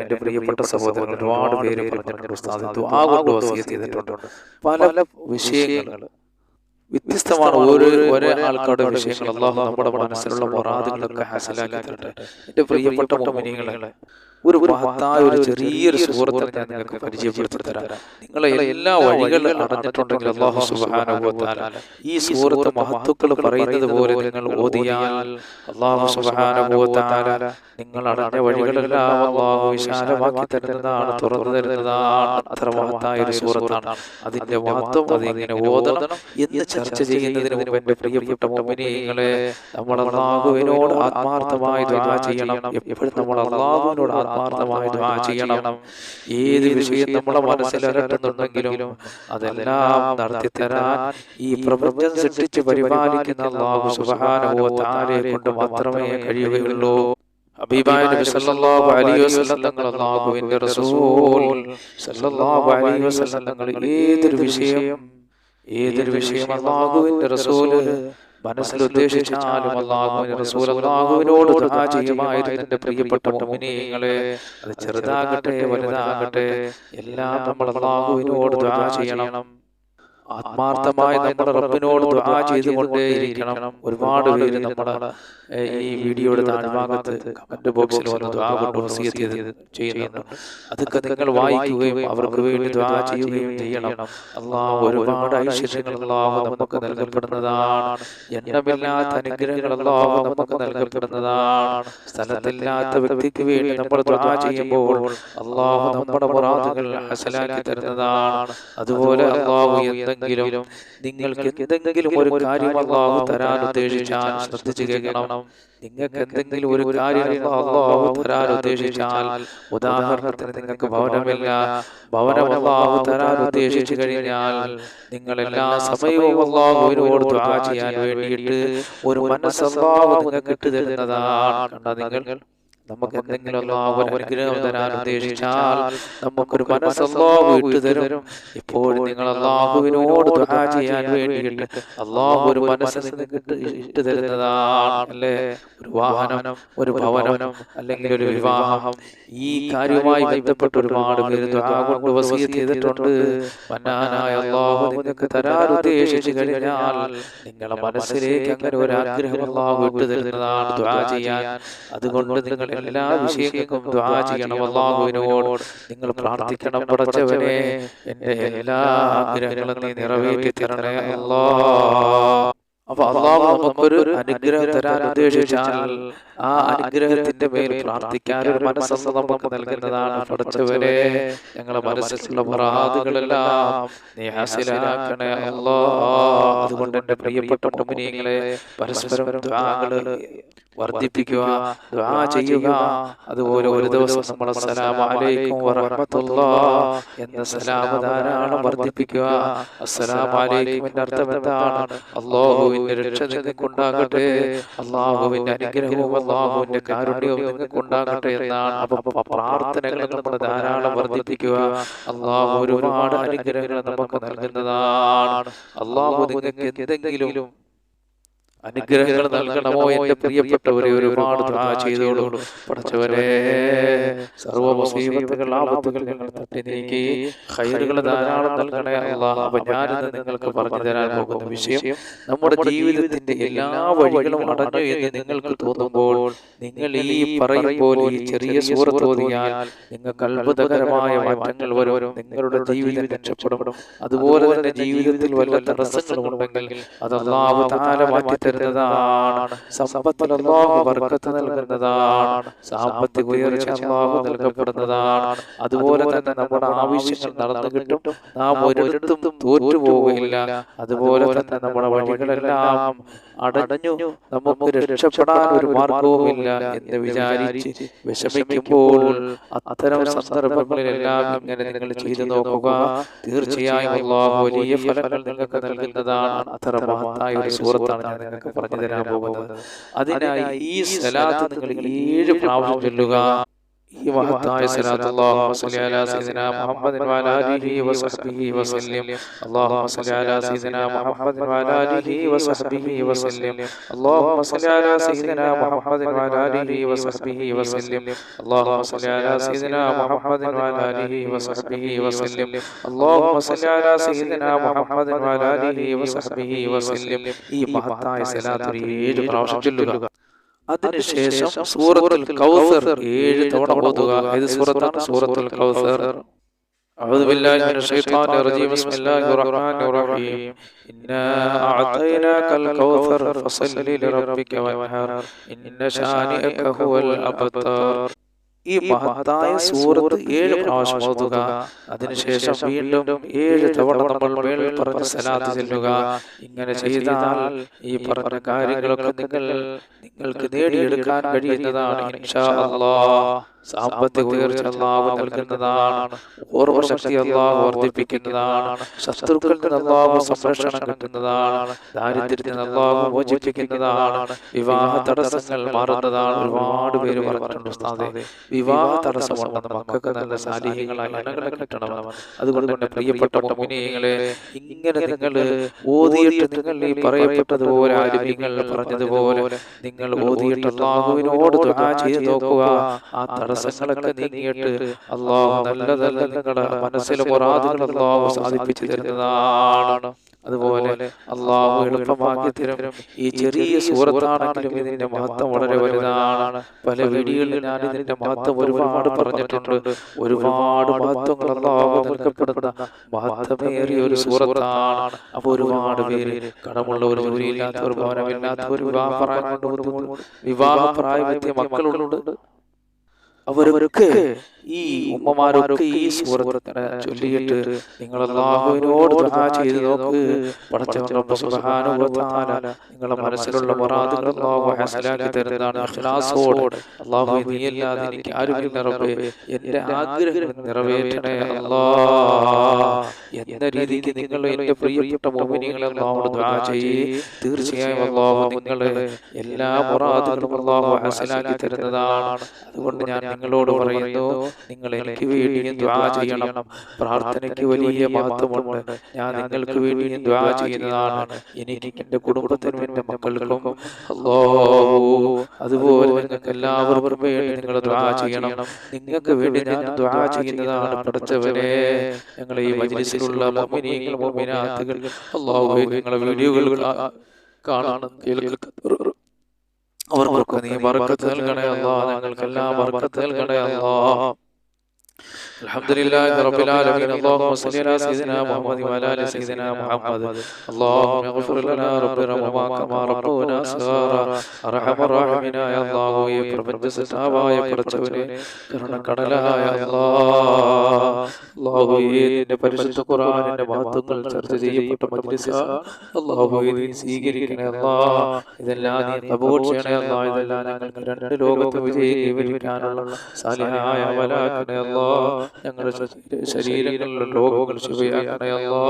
എന്റെ പ്രിയപ്പെട്ട സഹോദരൻ ഒരുപാട് പേര് പറഞ്ഞിട്ടുണ്ട് ദുആ കൊണ്ട് വസിയത്ത് ചെയ്തിട്ടുണ്ട്. പല വിഷയങ്ങൾ വ്യത്യസ്തമാണ് ഓരോ ഒരേ ആൾക്കാരുടെ വിഷയങ്ങൾ അള്ളാഹു നമ്മുടെ മനസ്സിലുള്ള മൊറാദുകളൊക്കെ ഹാസിലാക്കി തരട്ടെ എന്റെ പ്രിയപ്പെട്ട മോമിനികളെ ഒരു മഹത്തായ ഒരു ചെറിയൊരു സുഹൃത്തിനെ ഞാൻ നിങ്ങൾക്ക് പരിചയപ്പെടുത്തി തരാം നിങ്ങളെ എല്ലാ വഴികളും അടഞ്ഞിട്ടുണ്ടെങ്കിൽ അള്ളാഹു തആല ഈ സുഹൃത്ത് മഹത്തുക്കൾ പറയുന്നത് പോലെ നിങ്ങൾ ഓതിയാൽ അള്ളാഹു തആല നിങ്ങൾ അടഞ്ഞ വഴികളെല്ലാം അള്ളാഹു വിശാലമാക്കി തരുന്നതാണ് തുറന്നു തരുന്നതാണ്. അത്ര മഹത്തായ ഒരു സുഹൃത്താണ്. അതിന്റെ മഹത്വം അത് ഇങ്ങനെ ഓതണം എന്ന് ചർച്ച ചെയ്യുന്നതിന് മുമ്പ് എന്റെ പ്രിയപ്പെട്ട മോമിനികളെ നമ്മൾ അള്ളാഹുവിനോട് ആത്മാർത്ഥമായി ദ്വാ ചെയ്യണം. എപ്പോഴും നമ്മൾ അള്ളാഹുവിനോട് ആത്മാർത്ഥമായി ദ്വാ ചെയ്യണം. ഏത് വിഷയം നമ്മുടെ മനസ്സിൽ അലട്ടുന്നുണ്ടെങ്കിലും അതെല്ലാം നടത്തി തരാൻ ഈ പ്രപഞ്ചം സൃഷ്ടിച്ച് പരിപാലിക്കുന്ന അള്ളാഹു വ തആലയെ കൊണ്ട് മാത്രമേ കഴിയുകയുള്ളൂ. ഹബീബായ നബി സല്ലല്ലാഹു അലൈഹി വസല്ലം തങ്ങൾ അല്ലാഹുവിന്റെ റസൂൽ സല്ലല്ലാഹു അലൈഹി വസല്ലം തങ്ങൾ ഏതൊരു വിഷയം? ഏതൊരു വിഷയം അല്ലാഹുവിന്റെ റസൂൽ മനസ്സിൽ എന്റെ പ്രിയപ്പെട്ട ചെറുതാകട്ടെ വലുതാകട്ടെ എല്ലാം നമ്മൾ അല്ലാഹുവിനോട് ദുആ ചെയ്യണം. ആത്മാർത്ഥമായി നമ്മുടെ റബ്ബിനോട് ചെയ്തുകൊണ്ടേയിരിക്കണം. ഒരുപാട് പേര് നമ്മുടെ ഈ വീഡിയോയുടെ താഴ്ഭാഗത്ത് കമന്റ് ബോക്സിൽ വന്ന് ദുആ കൊണ്ട് വസിയത്ത് ചെയ്യുന്നുണ്ട് അതൊക്കെ നിങ്ങൾ വായിക്കുകയും അവർക്ക് വേണ്ടി ദുആ ചെയ്യുകയും ചെയ്യണം. അള്ളാഹു ഒരുപാട് ഐശ്വര്യങ്ങൾ അള്ളാഹു നമുക്ക് നൽകപ്പെടുന്നതാണ്. എണ്ണമില്ലാത്ത അനുഗ്രഹങ്ങൾ അള്ളാഹു നമുക്ക് നൽകപ്പെടുന്നതാണ്. സ്ഥലത്തില്ലാത്ത വ്യക്തിക്ക് വേണ്ടി നമ്മൾ ദുആ ചെയ്യുമ്പോൾ അള്ളാഹു നമ്മുടെ മുറാദുകൾ അസലാക്കി തരുന്നതാണ്. അതുപോലെ അള്ളാഹു എന്തെങ്കിലും നിങ്ങൾക്ക് എന്തെങ്കിലും ഒരു കാര്യം അള്ളാഹു തരാൻ ഉദ്ദേശിച്ചാൽ ശ്രദ്ധിച്ചു കേൾക്കണം. നിങ്ങൾക്ക് എന്തെങ്കിലും ഒരു കാര്യം അള്ളാഹു തരാൻ ഉദ്ദേശിച്ചാൽ ഉദാഹരണത്തിന് നിങ്ങൾക്ക് ഭവനമില്ല. ഭവനം അള്ളാഹു തരാൻ ഉദ്ദേശിച്ചു കഴിഞ്ഞാൽ നിങ്ങൾ എല്ലാ സമയവും അള്ളാഹുവിനോട് ദുആ ചെയ്യാൻ വേണ്ടിയിട്ട് ഒരു മനസ്സ് അള്ളാഹു നിങ്ങൾക്ക് ഇട്ടു തരുന്നതാണ്. കണ്ട നിങ്ങൾ നമുക്ക് എന്തെങ്കിലും അള്ളാഹു അനുഗ്രഹം തരാൻ ഉദ്ദേശിച്ചാൽ നമുക്കൊരു മനസ്സ് അള്ളാഹു ഇട്ട് തരും. ഇപ്പോഴും നിങ്ങൾ അള്ളാഹുവിനോട് ദുആ ചെയ്യാൻ വേണ്ടിയിട്ട് അള്ളാഹു ഒരു മനസ്സ് നിങ്ങൾക്ക് ഇട്ട് ഇട്ട് തരുന്നതാണ്. അല്ലേ ഒരു വാഹനം ഒരു ഭവനം അല്ലെങ്കിൽ ഒരു വിവാഹം. ഈ കാര്യവുമായി ബന്ധപ്പെട്ട് ഒരുപാട് പേര് ദുആ കൊണ്ട് ചെയ്തിട്ടുണ്ട്. മന്നാനായ അള്ളാഹു നിങ്ങൾക്ക് തരാൻ ഉദ്ദേശിച്ചു കഴിഞ്ഞാൽ നിങ്ങളുടെ മനസ്സിലേക്ക് അങ്ങനെ ഒരു ആഗ്രഹം അള്ളാഹു ഇട്ട് തരുന്നതാണ് ദുആ ചെയ്യാൻ. അതുകൊണ്ട് നിങ്ങൾ എല്ലാ വിഷയങ്ങൾക്കും ദുആ ചെയ്യണം. അള്ളാഹുവിനോട് നിങ്ങൾ പ്രാർത്ഥിക്കണം പടച്ചവനെ. എന്റെ എല്ലാ ആഗ്രഹങ്ങളും നീ നിറവേറ്റി തരണേ അല്ലാ അപ്പൊ അള്ളാഹു നമുക്കൊരു അനുഗ്രഹം തരാൻ ഉദ്ദേശിച്ചാൽ ആ അനുഗ്രഹത്തിന്റെ മേൽ പ്രാർത്ഥിക്കാൻ ഒരു മനസ്സസ് നമുക്ക് നൽകുന്നതാണ് പഠിച്ചവരെ ഞങ്ങളെ മനസ്സിലുള്ള മുറാദുകളെല്ലാം നീ ഹാസിലാക്കണേ അല്ലോ. അതുകൊണ്ട് എന്റെ പ്രിയപ്പെട്ട മുമിനികളെ പരസ്പരം വർദ്ധിപ്പിക്കുക ദുആ ചെയ്യുക. അതുപോലെ ഒരു ദിവസം നമ്മൾ സലാം അലൈക്കും വറഹ്മത്തുള്ളാ. എന്ന സലാം ധാരാളം വർദ്ധിപ്പിക്കുക. അസ്സലാമു അലൈക്കും അർത്ഥം എന്താണ് അള്ളാഹുവിന്റെ രക്ഷ നിങ്ങൾക്കുണ്ടാകട്ടെ. അള്ളാഹുവിന്റെ അനുഗ്രഹവും അള്ളാഹുവിന്റെ കാരുണ്യവും നിങ്ങൾക്കുണ്ടാകട്ടെ എന്നാണ് അപ്പൊ പ്രാർത്ഥനകൾ നമ്മൾ ധാരാളം വർദ്ധിപ്പിക്കുക. അള്ളാഹു ഒരുപാട് അനുഗ്രഹങ്ങൾ നമുക്ക് നൽകുന്നതാണ്. അള്ളാഹു നിങ്ങൾക്ക് എന്തെങ്കിലും അനുഗ്രഹങ്ങൾ നൽകണമോ എന്റെ പ്രിയപ്പെട്ടവരെ ഒരുപാട് ചെയ്തോളൂ പഠിച്ചവരെ സർവ മുസീബത്തുകൾ ആപത്തുകൾ ഞങ്ങൾ തട്ടി നീക്കി. ഖൈറുകൾ ധാരാളം നൽകണേ അല്ലാഹ് അപ്പൊ ഞാനിന്ന് നിങ്ങൾക്ക് പറഞ്ഞു തരാൻ പോകുന്ന വിഷയം നമ്മുടെ ജീവിതത്തിന്റെ എല്ലാ വഴികളും അടഞ്ഞു എന്ന് നിങ്ങൾക്ക് തോന്നുമ്പോൾ നിങ്ങൾ ഈ പറയുമ്പോൾ ഈ ചെറിയ സൂറത്ത് ഓതിയാൽ നിങ്ങൾക്ക് അത്ഭുതകരമായ മാറ്റങ്ങൾ വരും. നിങ്ങളുടെ ജീവിതം രക്ഷപ്പെടും. അതുപോലെ തന്നെ ജീവിതത്തിൽ വല്ല തടസ്സങ്ങളും ഉണ്ടെങ്കിൽ അത് അള്ളാഹു മാറ്റി തരുന്നതാണ്. സമ്പത്തിൽ നൽകുന്നതാണ്. സാമ്പത്തിക ഉയർച്ച നൽകപ്പെടുന്നതാണ്. അതുപോലെ തന്നെ നമ്മുടെ ആവശ്യങ്ങൾ നടന്നു കിട്ടും. നാം ഒരിടത്തും തോറ്റുപോവുകയില്ല. അതുപോലെ തന്നെ നമ്മുടെ വഴികളെല്ലാം അടഞ്ഞു. നമുക്ക് രക്ഷപ്പെടാൻ ഒരു മാർഗവുമില്ല എന്ന് വിചാരിച്ച് വിഷമിക്കുമ്പോൾ അത്തരം സന്ദർഭങ്ങളിലെല്ലാം ഇങ്ങനെ നിങ്ങൾ ചെയ്തു നോക്കുക. തീർച്ചയായും വലിയ ഫലങ്ങൾ നിങ്ങൾക്ക് നൽകുന്നതാണ്. അത്തരം മഹത്തായ ഒരു സുഹൃത്താണ് ഞാൻ പറഞ്ഞു തരാൻ പോകുന്നത്. അതിനായി ഈ സ്ഥലത്ത് നിങ്ങൾ ഏഴ് പ്രാവശ്യം ചൊല്ലുക. ഈ മഹത്തായ സലാത്ത് അല്ലാഹുമ്മ സ്വല്ലി അലാ ഏഴ് പ്രാവശ്യം ചൊല്ലുക. അതിനുശേഷം സൂറത്തുൽ കൗസർ ഏഴ് തവണ ഓതുക ഏത് സൂറത്താണ് സൂറത്തുൽ കൗസർ أعوذ بالله من الشيطان الرجيم بسم الله الرحمن الرحيم إنا أعطيناك الكوثر فصل لربك وانهر إن شانئك هو الأبتر ഈ മഹത്തായ സൂറത്ത് ഏഴ് പ്രാവശ്യം ഓതുക. അതിനുശേഷം വീണ്ടും ഏഴ് തവണ നമ്മൾ മേൽ പറഞ്ഞ സലാത്ത് ചെല്ലുക. ഇങ്ങനെ ചെയ്താൽ ഈ പറഞ്ഞ കാര്യങ്ങളൊക്കെ നിങ്ങൾ നിങ്ങൾക്ക് നേടിയെടുക്കാൻ കഴിയുന്നതാണ്. ഇൻഷാ അല്ലാഹ്. സാമ്പത്തിക ഉയർച്ച അള്ളാഹു നൽകുന്നതാണ്. ഓർമ്മശക്തി അള്ളാഹു വർദ്ധിപ്പിക്കുന്നതാണ്. ശത്രുക്കളിൽ നിന്ന് അള്ളാഹു സംരക്ഷണം കിട്ടുന്നതാണ്. ദാരിദ്ര്യത്തിൽ നിന്ന് അള്ളാഹു മോചിപ്പിക്കുന്നതാണ്. വിവാഹ തടസ്സങ്ങൾ മാറുന്നതാണ്. ഒരുപാട് പേര് പറഞ്ഞിട്ടുണ്ട് ഉസ്താദേ. വിവാഹ തടസ്സമുണ്ടെന്ന് മക്കൾക്ക് നല്ല സാലിഹ്യങ്ങളായ ഇണകളെ കിട്ടണമെന്ന് അതുകൊണ്ട് തന്നെ പ്രിയപ്പെട്ട മുനിയങ്ങളെ ഇങ്ങനെ നിങ്ങൾ ഓതിയിട്ട് നിങ്ങൾ ഈ പറയപ്പെട്ടതുപോലെ ആരും പറഞ്ഞതുപോലെ നിങ്ങൾ ഓതിയിട്ട് അള്ളാഹുവിനോട് ചെയ്ത് നോക്കുക. ആ തടസ്സങ്ങളൊക്കെ നീങ്ങിയിട്ട് അള്ളാഹു നല്ലതല്ല നല്ല നിങ്ങളുടെ മനസ്സിലെ മുറാദുകൾ അള്ളാഹു സാധിപ്പിച്ചു തരുന്നതാണ്. അതുപോലെ അള്ളാഹു എളുപ്പമാക്കി തരും. ഈ ചെറിയ സൂറത്താണെങ്കിലും ഇതിന്റെ മഹത്വം വളരെ വലുതാണ്. പല വീഡിയോകളിൽ ഞാൻ ഇതിന്റെ മഹത്വം ഒരുപാട് പറഞ്ഞിട്ടുണ്ട്. ഒരുപാട് മഹത്വങ്ങൾ അള്ളാഹു നൽകപ്പെടുന്ന മഹത്വമേറിയ ഒരു സൂറത്താണ്. അപ്പൊ ഒരുപാട് പേര് കടമുള്ളവർ ജോലിയില്ലാത്തവർ ഭവനമില്ലാത്തവർ വിവാഹ പ്രായം വിവാഹ പ്രായമെത്തിയ മക്കളുണ്ട്. அவருக்கு ഈ ഉമ്മമാരൊക്കെ ഈ സൂറത്ത് ചൊല്ലിയിട്ട് നിങ്ങൾ അള്ളാഹുവിനോട് ദുആ ചെയ്ത് നോക്ക്. പടച്ചവൻ റബ്ബ് സുബ്ഹാനഹു വ തആല. നിങ്ങളുടെ മനസ്സിലുള്ള മുറാദുകൾ അള്ളാഹു ഹസലാക്കി തരുന്നതാണ് ഇഖ്ലാസോടെ അള്ളാഹു നീയല്ലാതെ എനിക്ക് ആരുമില്ല റബ്ബേ. എന്റെ ആഗ്രഹങ്ങൾ നിറവേറ്റണേ അല്ലാഹ് എന്ന രീതിക്ക് നിങ്ങൾ എന്റെ പ്രിയപ്പെട്ട മുഅ്മിനീങ്ങളെ അള്ളാഹുവോട് ദുആ ചെയ്യ്. തീർച്ചയായും അള്ളാഹു നിങ്ങളെ എല്ലാ മുറാദുകളും അള്ളാഹു ഹസലാക്കി തരുന്നതാണ്. അതുകൊണ്ട് ഞാൻ നിങ്ങളോട് പറയുന്നു നിങ്ങൾ എനിക്ക് വേണ്ടി ദ്വാ ചെയ്യണം. പ്രാർത്ഥനയ്ക്ക് വലിയ മഹത്വമുണ്ട്. ഞാൻ നിങ്ങൾക്ക് വേണ്ടി ദ്വാ ചെയ്യുന്നതാണ്. എനിക്ക് എന്റെ കുടുംബത്തിനും എന്റെ മക്കൾക്കും അതുപോലെ നിങ്ങൾക്ക് എല്ലാവർക്കും വേണ്ടി നിങ്ങൾ ദ്വാ ചെയ്യണം. നിങ്ങൾക്ക് വേണ്ടി ഞാൻ ദ്വാ ചെയ്യുന്നതാണ് പഠിച്ചവരെ. ഞങ്ങളെ ഈ മജ്ലിസിലുള്ള നിങ്ങളെ വീഡിയോകൾ കാണാനും കേൾക്കാൻ അവർക്കൊക്കെ നീ വർക്കത്തിൽ നൽകണേ അല്ലാ ഞങ്ങൾക്കെല്ലാം വർക്കത്തിൽ നൽകണേ അല്ലാ الحمد لله رب العالمين اللهم صل على سيدنا محمد وعلى ال سيدنا محمد اللهم اغفر لنا ربنا وما كما ربنا صغارا ارحم الراحمين يا الله ഈ പ്രപഞ്ച സൃഷ്ടാവായ പടച്ചവനെ കരുണക്കടലായ അല്ലാഹു നിന്റെ പരിശുദ്ധ ഖുർആനിന്റെ മഹത്വങ്ങൾ ചർച്ച ചെയ്യപ്പെട്ട മജ്ലിസ് അല്ലാഹു നീ സ്വീകരിക്കണേ അല്ലാഹ് ഇതെല്ലാം നീ കബൂൽ ചെയ്യണേ അല്ലാഹ് ഇതെല്ലാം ഞങ്ങൾക്ക് രണ്ട് ലോകത്ത് സാലിഹായ അമലാക്കണേ ഞങ്ങളുടെ ശരീരങ്ങളിലുള്ള രോഗങ്ങൾ ശുഭയാക്കണേ അല്ലാ.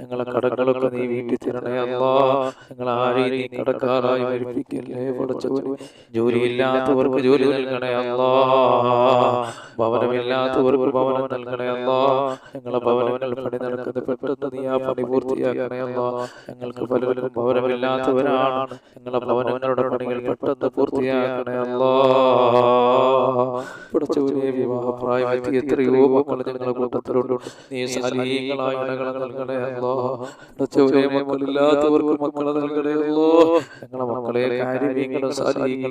ഞങ്ങളെ കടകളൊക്കെ നീ വീട്ടി തരണേ അല്ലാ. ഞങ്ങൾ ആരെയും നീ കടക്കാറായി മരിപ്പിക്കല്ലേ? പഠിച്ചവന് ജോലിയില്ലാത്തവർക്ക് ജോലി നൽകണേ അല്ലാ. ഭവനമില്ലാത്തവർക്ക് ഭവനം ഞങ്ങളെ ഭവനങ്ങൾ പണി നടക്കുന്നത് പെട്ടെന്ന് നീ ആ പണി പൂർത്തിയാക്കണേ ഞങ്ങൾക്ക് പലരും ഭവനമില്ലാത്തവരാണ്. ഞങ്ങളെ ഭവനങ്ങളുടെ പണികൾ പെട്ടെന്ന് എത്രയോ മക്കൾ ഞങ്ങളുടെ കൂട്ടത്തിലുണ്ട് നീ മക്കളില്ലാത്തവർക്ക് മക്കളെ ഞങ്ങളെ മക്കളെ കാര്യങ്ങളും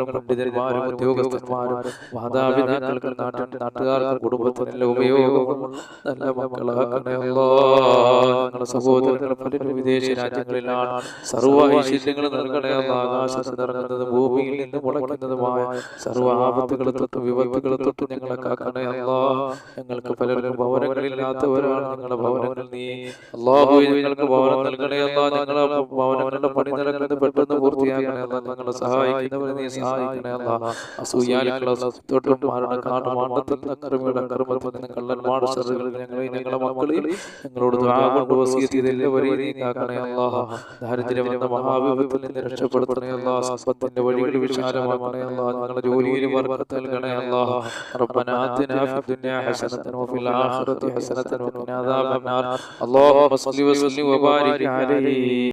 പണ്ഡിതന്മാരും ഉദ്യോഗസ്ഥന്മാരും മാതാപിതാക്കൾക്ക് നാട്ടിൽ നാട്ടുകാർക്ക് കുടുംബത്തിനുള്ള ഉപയോഗമുള്ള നല്ല മക്കളാക്കണേ നിങ്ങളുടെ സഹോദരങ്ങൾ പലരും വിദേശ രാജ്യങ്ങളിലാണ് സർവ ഐശ്വര്യങ്ങൾ നൽകണേ ആകാശത്ത് നിറങ്ങുന്നത് ഭൂമിയിൽ നിന്ന് മുളയ്ക്കുന്നതുമായ സർവ ആപത്തുകൾ തൊട്ടും വിപത്തുകൾ തൊട്ടും ഞങ്ങളെ കാക്കണേ അല്ലാ ഞങ്ങൾക്ക് പലരും ഭവനങ്ങളില്ലാത്തവരാണ് ഞങ്ങളുടെ ഭവനങ്ങൾ നീ. അള്ളാഹു ഞങ്ങൾക്ക് ഭവനം നൽകണേ അല്ലാ ഞങ്ങളെ ഭവനങ്ങളുടെ പണി നടക്കുന്നത് പെട്ടെന്ന് പൂർത്തിയാക്കണേ അല്ല ഞങ്ങളെ സഹായിക്കുന്നവരെ നീ സഹായിക്കണേ അല്ലാ അസൂയാലികളെ തൊട്ടും മാരണ കാണുമാണ്ടത്തിൽ അക്രമിയുടെ അക്രമത്തിൽ നിന്ന് കള്ളന്മാർ ഷറുകളിൽ ഞങ്ങളെ ഞങ്ങളെ മക്കളിൽ ഞങ്ങളോട് ദുആ കൊണ്ട് വസിയത്ത് ചെയ്ത എല്ലാവരെയും നീ കാക്കണേ അല്ലാ ദാരിദ്ര്യം എന്ന മഹാവിപത്തിൽ നിന്ന് രക്ഷപ്പെടുത്തണേ അല്ലാ സമ്പത്തിന്റെ വഴികൾ വിശാലമാക്കണേ അല്ലാ ഞങ്ങളുടെ ജോലിയിൽ ബർക്കത്ത് നൽകണേ അല്ലാ ربنا آتنا في الدنيا حسنة وفي الآخرة حسنة وقنا عذاب النار اللهم صل وسلم وبارك عليه